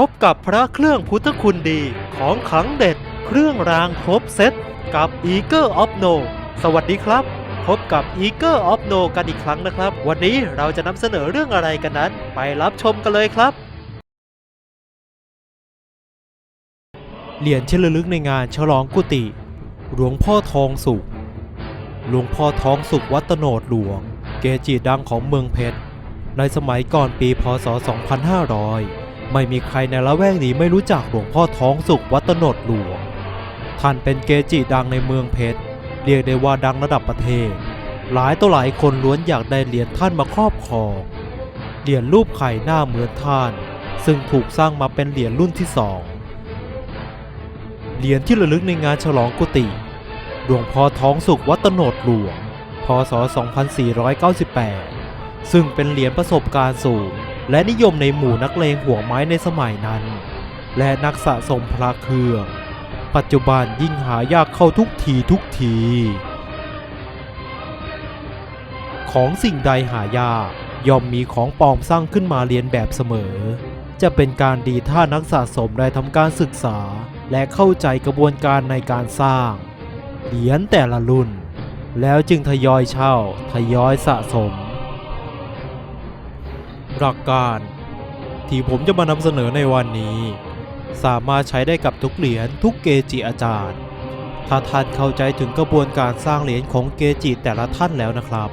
พบกับพระเครื่องพุทธคุณดีของขังเด็ด เครื่องรางครบเซตกับ e a g e of No สวัสดีครับ พบกับ e a g e of No กันอีกครั้งนะครับ วันนี้เราจะนำเสนอเรื่องอะไรกันนั้น ไปรับชมกันเลยครับ เหรียญที่ระลึกในงานฉลองกุฏิหลวงพ่อทองสุข หลวงพ่อทองสุขวัตโนดหลวง เกจิดังของเมืองเพชรในสมัยก่อนปีพศ 2500 ไม่มีใครในละแวกนี้ไม่รู้จักหลวงพ่อท้องสุขวัตโนดหลวง ท่านเป็นเกจิดังในเมืองเพชร เรียกได้ว่าดังระดับประเทศ หลายต่อหลายคนล้วนอยากได้เหรียญท่านมาครอบครอง เหรียญรูปไข่หน้าเหมือนท่าน ซึ่งถูกสร้างมาเป็นเหรียญรุ่นที่สอง เหรียญที่ระลึกในงานฉลองกุฏิหลวงพ่อท้องสุขวัตโนดหลวง พศ 2498 ซึ่งเป็นเหรียญประสบการณ์สูง และนิยมในหมู่นักเลงหัวไม้ในสมัยนั้น และนักสะสมพระเครื่อง ปัจจุบันยิ่งหายากเข้าทุกทีทุกที ของสิ่งใดหายากย่อมมีของปลอมสร้างขึ้นมาเรียนแบบเสมอ จะเป็นการดีถ้านักสะสมได้ทำการศึกษา และเข้าใจกระบวนการในการสร้าง เหรียญแต่ละรุ่น แล้วจึงทยอยเช่า ทยอยสะสม หลักการที่ผมจะมานำเสนอในวันนี้ สามารถใช้ได้กับทุกเหรียญทุกเกจิอาจารย์ ถ้าท่านเข้าใจถึงกระบวนการสร้างเหรียญของเกจิแต่ละท่านแล้วนะครับ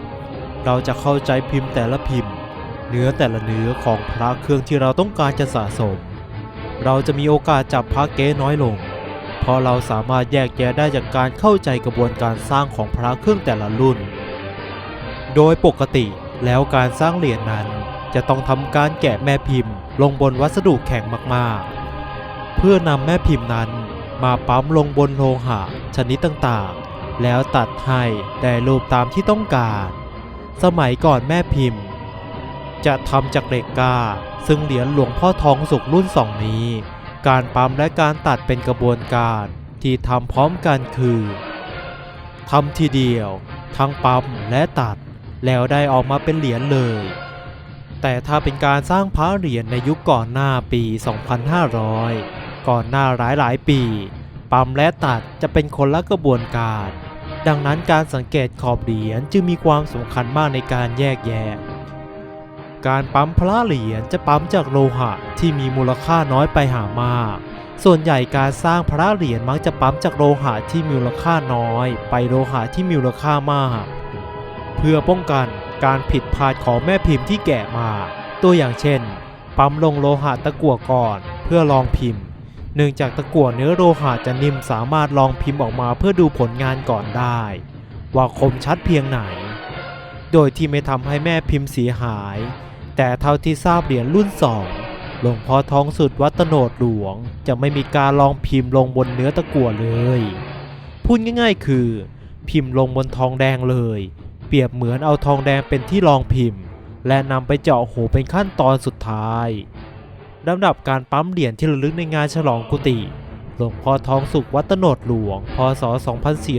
เราจะเข้าใจพิมพ์แต่ละพิมพ์ เนื้อแต่ละเนื้อของพระเครื่องที่เราต้องการจะสะสม เราจะมีโอกาสจับพระเก๊น้อยลง เพราะเราสามารถแยกแยะได้จากการเข้าใจกระบวนการสร้างของพระเครื่องแต่ละรุ่น โดยปกติแล้วการสร้างเหรียญนั้น จะต้องทำการแกะแม่พิมพ์ ลงบนวัสดุแข็งมากๆ เพื่อนำแม่พิมพ์นั้นมาปั๊มลงบนโลหะชนิดต่างๆ แล้วตัดให้ได้รูปตามที่ต้องการ สมัยก่อนแม่พิมพ์ จะทำจากเหล็กกล้าซึ่งเหรียญหลวงพ่อทองสุกรุ่นสองนี้ การปั๊มและการตัดเป็นกระบวนการที่ทำพร้อมกันคือทำทีเดียว ทั้งปั๊มและตัดแล้วได้ออกมาเป็นเหรียญเลย แต่ถ้าเป็นการสร้างพระเหรียญในยุคก่อนหน้าปี 2500 ก่อนหน้าหลายหลายปี ปั๊มและตัดจะเป็นคนละกระบวนการ ดังนั้นการสังเกตขอบเหรียญจึงมีความสำคัญมากในการแยกแยะ การปั๊มพระเหรียญจะปั๊มจากโลหะที่มีมูลค่าน้อยไปหามาก ส่วนใหญ่การสร้างพระเหรียญมักจะปั๊มจากโลหะที่มีมูลค่าน้อย ไปโลหะที่มีมูลค่ามาก เพื่อป้องกัน การผิดพลาดของแม่พิมพ์ที่แกะมา ตัวอย่างเช่น ปั๊มลงโลหะตะกั่วก่อนเพื่อลองพิมพ์ เนื่องจากตะกั่วเนื้อโลหะจะนิ่มสามารถลองพิมพ์ออกมาเพื่อดูผลงานก่อนได้ ว่าคมชัดเพียงไหน โดยที่ไม่ทำให้แม่พิมพ์เสียหาย แต่เท่าที่ทราบเหรียญรุ่นสองหลวงพ่อทองสุดวัดตโนดหลวง จะไม่มีการลองพิมพ์ลงบนเนื้อตะกั่วเลย พูดง่ายๆคือ พิมพ์ลงบนทองแดงเลย เปรียบเหมือนเอาทองแดงเป็นที่รองพิมพ์ และนำไปเจาะหูเป็นขั้นตอนสุดท้ายลำดับการปั๊มเหรียญที่ระลึกในงานฉลองกุฏิหลวงพ่อทองสุขวัตโนดหลวง พศ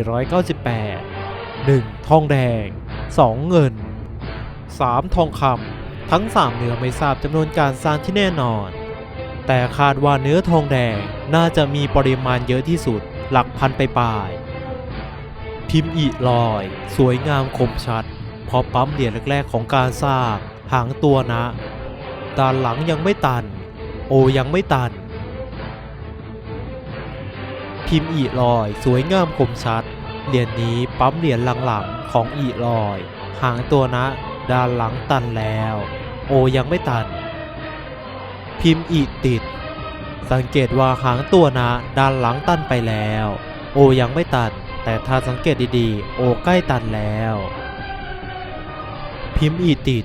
2498 1. ทองแดง 2. เงิน 3. ทองคำทั้ง 3 เนื้อไม่ทราบจำนวนการสร้างที่แน่นอน แต่คาดว่าเนื้อทองแดงน่าจะมีปริมาณเยอะที่สุดหลักพันไปปลาย พิมพ์อีลอย สวยงามคมชัด พอปั๊มเหรียญแรกๆของการสร้าง หางตัวนะด้านหลังยังไม่ตัน โอยังไม่ตัน พิมพ์อีลอย สวยงามคมชัด เหรียญนี้ปั๊มเหรียญหลังๆของอีลอย หางตัวนะด้านหลังตันแล้ว โอยังไม่ตัน พิมพ์อีติด สังเกตว่าหางตัวนะด้านหลังตันไปแล้ว โอยังไม่ตัน แต่ถ้าสังเกตดีๆ โอใกล้ตันแล้ว พิมพ์อีติด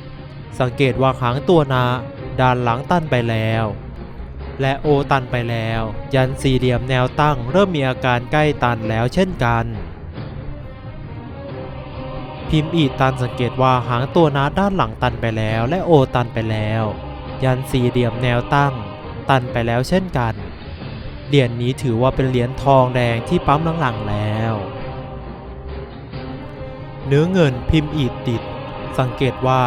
สังเกตว่าหางตัวนะด้านหลังตันไปแล้ว และโอตันไปแล้ว ยันสี่เหลี่ยมแนวตั้งเริ่มมีอาการใกล้ตันแล้วเช่นกัน พิมพ์อีตันสังเกตว่าหางตัวนาด้านหลังตันไปแล้ว และโอตันไปแล้ว ยันสี่เหลี่ยมแนวตั้ง ตันไปแล้วเช่นกัน เหรียญนี้ถือว่าเป็นเหรียญทองแดงที่ปั๊มหลังๆแล้ว เนื้อเงินพิมพ์อีดติด สังเกตว่า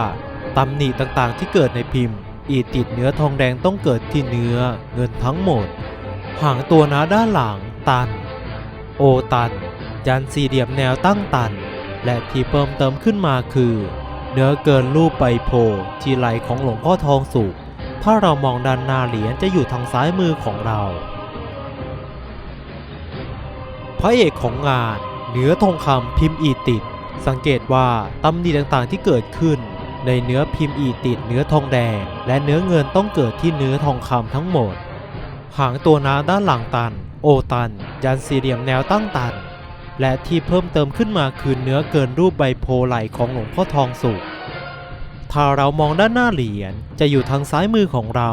ตำหนิต่างๆที่เกิดในพิมพ์ อีดติดเนื้อทองแดงต้องเกิดที่เนื้อเงินทั้งหมด หางตัวนาด้านหลังตัน โอตัน ยันสี่เหลี่ยมแนวตั้งตัน และที่เพิ่มเติมขึ้นมาคือ เนื้อเกินรูปใบโพธิ์ที่ไหลของหลวงพ่อทองสุกถ้าเรามองด้านหน้าเหรียญจะอยู่ทางซ้ายมือของเรา พระเอกของงานเนื้อทองคำพิมพ์อีติด สังเกตว่าตำหนิต่างๆที่เกิดขึ้น ในเนื้อพิมพ์อีติดเนื้อทองแดง และเนื้อเงินต้องเกิดที่เนื้อทองคำทั้งหมด หางตัวน้าด้านหลังตัน โอตัน ยันสี่เหลี่ยมแนวตั้งตัน และที่เพิ่มเติมขึ้นมาคือเนื้อเกินรูปใบโพไหลของหลวงพ่อทองสุกถ้าเรามองด้านหน้าเหรียญจะอยู่ทางซ้ายมือของเรา